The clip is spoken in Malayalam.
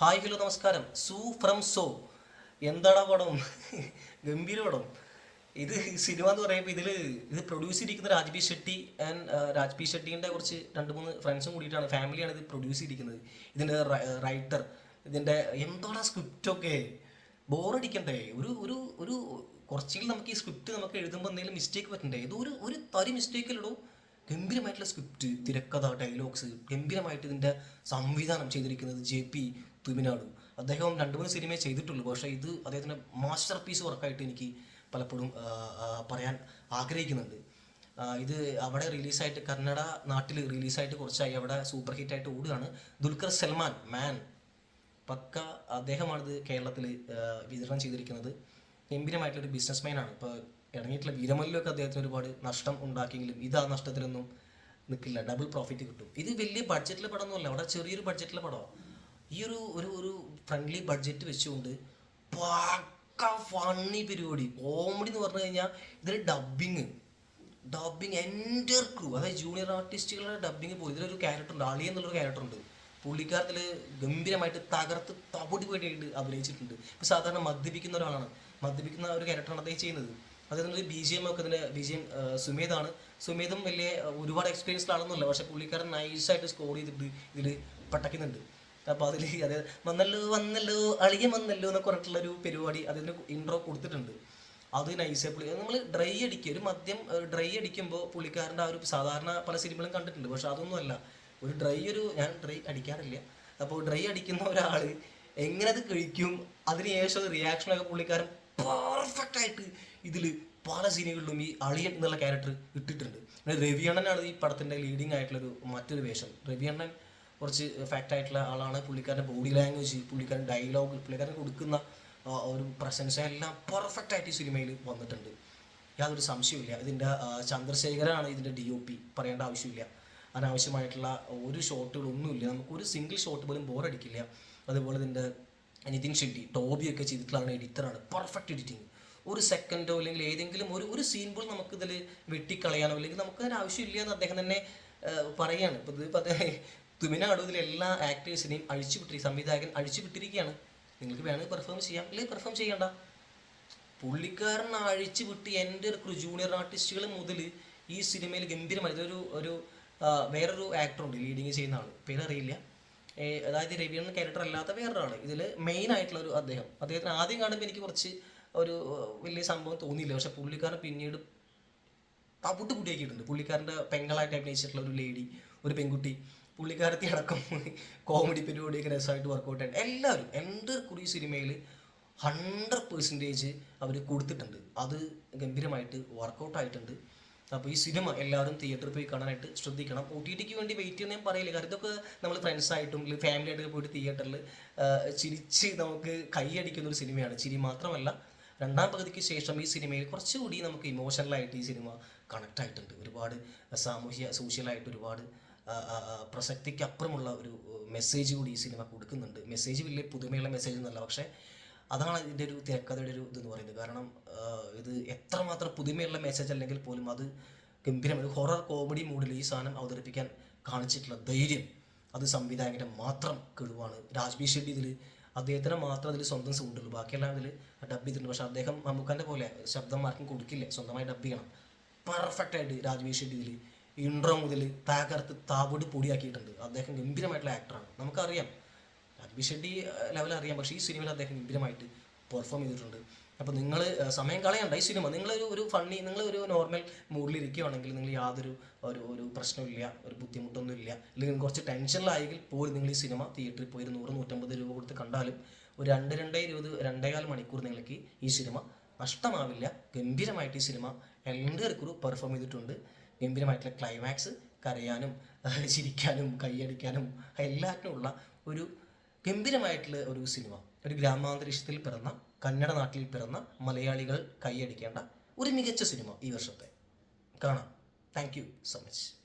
ഹായ് ഹലോ നമസ്കാരം. സു ഫ്രം സോ. എന്താടാ പടം? ഗംഭീര പടം. ഇത് സിനിമ എന്ന് പറയുമ്പോൾ ഇതിൽ ഇത് പ്രൊഡ്യൂസ് ചെയ്തിരിക്കുന്നത് രാജ്ബി ഷെട്ടി ആൻഡ് രാജ്ബി ഷെട്ടീന്റെ കുറച്ച് രണ്ട് മൂന്ന് ഫ്രണ്ട്സും കൂടിയിട്ടാണ്. ഫാമിലിയാണ് ഇത് പ്രൊഡ്യൂസ് ചെയ്തിരിക്കുന്നത്. ഇതിന്റെ റൈറ്റർ ഇതിന്റെ എന്തോടാ സ്ക്രിപ്റ്റൊക്കെ ബോറടിക്കണ്ടേ ഒരു ഒരു ഒരു കുറച്ചെങ്കിലും നമുക്ക് ഈ സ്ക്രിപ്റ്റ് നമുക്ക് എഴുതുമ്പോൾ എന്തെങ്കിലും മിസ്റ്റേക്ക് പറ്റണ്ടേ? ഇത് ഒരു ഒരു തരി മിസ്റ്റേക്കിലിടും ഗംഭീരമായിട്ടുള്ള സ്ക്രിപ്റ്റ് തിരക്കഥ ഡയലോഗ്സ് ഗംഭീരമായിട്ട് ഇതിന്റെ സംവിധാനം ചെയ്തിരിക്കുന്നത് ജെ പി തുമിനാടു. അദ്ദേഹം രണ്ട് മൂന്ന് സിനിമയെ ചെയ്തിട്ടുള്ളൂ. പക്ഷേ ഇത് അദ്ദേഹത്തിന്റെ മാസ്റ്റർ പീസ് വർക്കായിട്ട് എനിക്ക് പലപ്പോഴും പറയാൻ ആഗ്രഹിക്കുന്നുണ്ട്. ഇത് അവിടെ റിലീസായിട്ട് കന്നഡ നാട്ടിൽ റിലീസായിട്ട് കുറച്ചായി. അവിടെ സൂപ്പർ ഹിറ്റായിട്ട് ഓടുകയാണ് ദുൽഖർ സൽമാൻ മാൻ പക്ക അദ്ദേഹമാണിത് കേരളത്തിൽ വിതരണം ചെയ്തിരിക്കുന്നത്. ഗംഭീരമായിട്ടുള്ളൊരു ബിസിനസ് മാനാണ് ഇപ്പോൾ ഇറങ്ങിയിട്ടുള്ള വീരമല്ലൊക്കെ അദ്ദേഹത്തിന് ഒരുപാട് നഷ്ടം ഉണ്ടാക്കിയെങ്കിലും ഇത് ആ നഷ്ടത്തിലൊന്നും നിൽക്കില്ല. ഡബിൾ പ്രോഫിറ്റ് കിട്ടും. ഇത് വലിയ ബഡ്ജറ്റിലെ പടമൊന്നുമല്ല. അവിടെ ചെറിയൊരു ബഡ്ജറ്റിലെ പടമാണ് ഈ ഒരു ഒരു ഒരു ഫ്രണ്ട്ലി ബഡ്ജറ്റ് വെച്ചുകൊണ്ട് പക്ക ഫണ്ണി പരിപാടി. കോമഡി എന്ന് പറഞ്ഞു കഴിഞ്ഞാൽ ഇതിൽ ഡബിങ് ഡബിങ് എന്റെ ക്രൂ അതായത് ജൂനിയർ ആർട്ടിസ്റ്റുകളുടെ ഡബിങ് പോയി. ഇതിലൊരു ക്യാരക്ടർ ഉണ്ട്. അളി എന്നുള്ളൊരു ക്യാരക്ടർ ഉണ്ട്. പുള്ളിക്കാരത്തിൽ ഗംഭീരമായിട്ട് തകർത്ത് തപടി പോയിട്ട് അഭിനയിച്ചിട്ടുണ്ട്. ഇപ്പോൾ സാധാരണ മദ്യപിക്കുന്ന ഒരാളാണ്. മദ്യപിക്കുന്ന ഒരു ക്യാരക്ടറാണ് അദ്ദേഹം ചെയ്യുന്നത്. അദ്ദേഹത്തിന്റെ ബി ജി എം ഒക്കെ ഇതിന് ബി ജി എം സുമേതാണ് സുമേതും വലിയ ഒരുപാട് എക്സ്പീരിയൻസ്ഡ് ആളൊന്നുമല്ല. പക്ഷെ പുള്ളിക്കാരൻ നൈസായിട്ട് സ്കോർ ചെയ്തിട്ട് ഇതിൽ പട്ടക്കുന്നുണ്ട് അപ്പോൾ അതിൽ അതായത് വന്നല്ലോ വന്നല്ലോ അളിയൻ വന്നല്ലോ എന്നൊക്കെ പറഞ്ഞിട്ടുള്ള ഒരു പരിപാടി അതിന് ഇൻട്രോ കൊടുത്തിട്ടുണ്ട്. അത് നൈസ് പുള്ളി നമ്മൾ ഡ്രൈ അടിക്കുക ഒരു മദ്യം ഡ്രൈ അടിക്കുമ്പോൾ പുള്ളിക്കാരന്റെ ആ ഒരു സാധാരണ പല സിനിമകളും കണ്ടിട്ടുണ്ട്. പക്ഷെ അതൊന്നുമല്ല ഒരു ഡ്രൈ ഒരു ഞാൻ ഡ്രൈ അടിക്കാറില്ല. അപ്പോൾ ഡ്രൈ അടിക്കുന്ന ഒരാൾ എങ്ങനെ അത് കഴിക്കും അതിനുശേഷം റിയാക്ഷനൊക്കെ പുള്ളിക്കാരൻ പെർഫെക്റ്റ് ആയിട്ട് ഇതിൽ പല സീനുകളിലും ഈ അളിയൻ എന്നുള്ള ക്യാരക്ടർ ഇട്ടിട്ടുണ്ട്. പിന്നെ രവിയണ്ണനാണ് ഈ പടത്തിന്റെ ലീഡിങ് ആയിട്ടുള്ളൊരു മറ്റൊരു വേഷം. രവിയണ്ണൻ കുറച്ച് ഫാക്റ്റ് ആയിട്ടുള്ള ആളാണ്. പുള്ളിക്കാരന്റെ ബോഡി ലാംഗ്വേജ് പുള്ളിക്കാരൻ ഡയലോഗ് പുള്ളിക്കാരൻ കൊടുക്കുന്ന ഒരു പ്രസൻസ് എല്ലാം പെർഫെക്റ്റ് ആയിട്ട് ഈ സിനിമയിൽ വന്നിട്ടുണ്ട്. യാതൊരു സംശയമില്ല ഇതിന്റെ ചന്ദ്രശേഖരാണ് ഇതിന്റെ ഡി ഒ പി പറയേണ്ട ആവശ്യമില്ല. അനാവശ്യമായിട്ടുള്ള ഒരു ഷോട്ടുകളൊന്നുമില്ല നമുക്ക് ഒരു സിംഗിൾ ഷോട്ട് പോലും ബോറടിക്കില്ല അതുപോലെ ഇതിന്റെ നിതിൻ ഷെട്ടി ടോബിയൊക്കെ ചെയ്തിട്ടുള്ള എഡിറ്ററാണ് പെർഫെക്റ്റ് എഡിറ്റിംഗ് ഒരു സെക്കൻഡോ അല്ലെങ്കിൽ ഏതെങ്കിലും ഒരു ഒരു സീൻ പോലും നമുക്ക് ഇതിൽ വെട്ടിക്കളയാനോ അല്ലെങ്കിൽ നമുക്ക് അതിന് ആവശ്യമില്ല എന്ന് അദ്ദേഹം തന്നെ പറയാണ്. ഇപ്പോൾ ഇത് ഇപ്പോൾ അദ്ദേഹം എല്ലാ ആക്ടേഴ്സിനെയും അഴിച്ചുവിട്ടി സംവിധായകൻ അഴിച്ചുവിട്ടിരിക്കുകയാണ് നിങ്ങൾക്ക് വേണമെങ്കിൽ പെർഫോം ചെയ്യാം. അല്ലെങ്കിൽ പെർഫോം ചെയ്യണ്ട. പുള്ളിക്കാരൻ അഴിച്ചു വിട്ട് എന്റെ ഒരു ജൂനിയർ ആർട്ടിസ്റ്റുകൾ മുതൽ ഈ സിനിമയിൽ ഗംഭീരമായി ഇതൊരു ഒരു വേറൊരു ആക്ടറുണ്ട് ലീഡിങ് ചെയ്യുന്ന ആൾ പേരറിയില്ല. അതായത് രവിയണ്ണൻ ക്യാരക്ടർ അല്ലാത്ത വേറൊരാൾ ഇതിൽ മെയിൻ ആയിട്ടുള്ള ഒരു അദ്ദേഹം. അദ്ദേഹത്തിന് ആദ്യം കാണുമ്പോൾ എനിക്ക് കുറച്ച് ഒരു വലിയ സംഭവം തോന്നിയില്ല. പക്ഷെ പുള്ളിക്കാരൻ പിന്നീട് തവിട്ട് കുട്ടിയാക്കിയിട്ടുണ്ട് പുള്ളിക്കാരന്റെ പെങ്ങളായിട്ട് അഭിനയിച്ചിട്ടുള്ള ഒരു ലേഡി ഒരു പെൺകുട്ടി. പുള്ളിക്കാരത്തി അടക്കം കോമഡി പരിപാടിയൊക്കെ രസമായിട്ട് വർക്കൗട്ട് ആയിട്ട് എല്ലാവരും എന്റെ കുറി സിനിമയിൽ ഹൺഡ്രഡ് പെർസെന്റേജ് അവർ കൊടുത്തിട്ടുണ്ട്. അത് ഗംഭീരമായിട്ട് വർക്കൗട്ട് ആയിട്ടുണ്ട്. അപ്പോൾ ഈ സിനിമ എല്ലാവരും തിയേറ്ററിൽ പോയി കാണാനായിട്ട് ശ്രദ്ധിക്കണം. ഒ ടി ടിക്ക് വേണ്ടി വെയിറ്റ് ചെയ്യുന്ന ഞാൻ പറയില്ല. കാരണം ഇതൊക്കെ നമ്മൾ ഫ്രണ്ട്സായിട്ടും അല്ലെങ്കിൽ ഫാമിലി ആയിട്ടൊക്കെ പോയിട്ട് തിയേറ്ററിൽ ചിരിച്ച് നമുക്ക് കൈയടിക്കുന്ന ഒരു സിനിമയാണ് ചിരി മാത്രമല്ല രണ്ടാം പകുതിക്ക് ശേഷം ഈ സിനിമയിൽ കുറച്ചുകൂടി നമുക്ക് ഇമോഷണലായിട്ട് ഈ സിനിമ കണക്ട് ആയിട്ടുണ്ട്. ഒരുപാട് സാമൂഹ്യ സോഷ്യലായിട്ട് ഒരുപാട് പ്രസക്തിക്ക് അപ്പുറമുള്ള ഒരു മെസ്സേജ് കൂടി ഈ സിനിമ കൊടുക്കുന്നുണ്ട്. മെസ്സേജ് വലിയ പുതുമയുള്ള മെസ്സേജ് എന്നല്ല പക്ഷേ അതാണ് ഇതിന്റെ ഒരു തിരക്കഥയുടെ ഒരു ഇതെന്ന് പറയുന്നത്. കാരണം ഇത് എത്രമാത്രം പുതുമയുള്ള മെസ്സേജ് അല്ലെങ്കിൽ പോലും അത് ഗംഭീരം ഒരു ഹൊറർ കോമഡി മൂഡിൽ ഈ സാധനം അവതരിപ്പിക്കാൻ കാണിച്ചിട്ടുള്ള ധൈര്യം അത് സംവിധായകന്റെ മാത്രം കഴിവാണ് രാജ്ബി ഇതിൽ അദ്ദേഹത്തിന് മാത്രം അതിൽ സ്വന്തം സൗണ്ടുള്ളൂ ബാക്കിയെല്ലാം അതിൽ ഡബ് ചെയ്തിട്ടുണ്ട്. പക്ഷേ അദ്ദേഹം മമ്മൂക്കാന്റെ പോലെ ശബ്ദം ആർക്കും കൊടുക്കില്ല. സ്വന്തമായി ഡബ് ചെയ്യണം. പെർഫെക്റ്റ് ആയിട്ട് ഷെട്ടി ഇതിൽ ഇൻട്രോ മുതൽ തകർത്ത് താവോട് പൊടിയാക്കിയിട്ടുണ്ട്. അദ്ദേഹം ഗംഭീരമായിട്ടുള്ള ആക്ടറാണ് നമുക്കറിയാം. രാജ്ബി ഷെട്ടി ലെവൽ അറിയാം. പക്ഷേ ഈ സിനിമയിൽ അദ്ദേഹം ഗംഭീരമായിട്ട് പെർഫോം ചെയ്തിട്ടുണ്ട്. അപ്പോൾ നിങ്ങൾ സമയം കളയണ്ട. ഈ സിനിമ നിങ്ങളൊരു ഒരു ഫണ്ണി നിങ്ങൾ ഒരു നോർമൽ മൂഡിൽ ഇരിക്കുകയാണെങ്കിൽ നിങ്ങൾ യാതൊരു ഒരു ഒരു പ്രശ്നമില്ല ഒരു ബുദ്ധിമുട്ടൊന്നും ഇല്ല അല്ലെങ്കിൽ കുറച്ച് ടെൻഷനിലായെങ്കിൽ പോലും നിങ്ങൾ ഈ സിനിമ തിയേറ്ററിൽ പോയി നൂറ് നൂറ്റമ്പത് രൂപ കൊടുത്ത് കണ്ടാലും ഒരു രണ്ട് രണ്ടേ ഇരുപത് രണ്ടേകാൽ മണിക്കൂർ നിങ്ങൾക്ക് ഈ സിനിമ നഷ്ടമാവില്ല. ഗംഭീരമായിട്ട് ഈ സിനിമ ക്രൂ പെർഫോം ചെയ്തിട്ടുണ്ട്. ഗംഭീരമായിട്ടുള്ള ക്ലൈമാക്സ് കരയാനും ചിരിക്കാനും കൈയടിക്കാനും എല്ലാറ്റിനുമുള്ള ഒരു ഗംഭീരമായിട്ടുള്ള ഒരു സിനിമ. ഒരു ഗ്രാമാന്തരീക്ഷത്തിൽ പിറന്ന കന്നഡ നാട്ടിൽ പിറന്ന മലയാളികൾ കൈയടിക്കേണ്ട ഒരു മികച്ച സിനിമ ഈ വർഷത്തെ. കാണാം. Thank you so much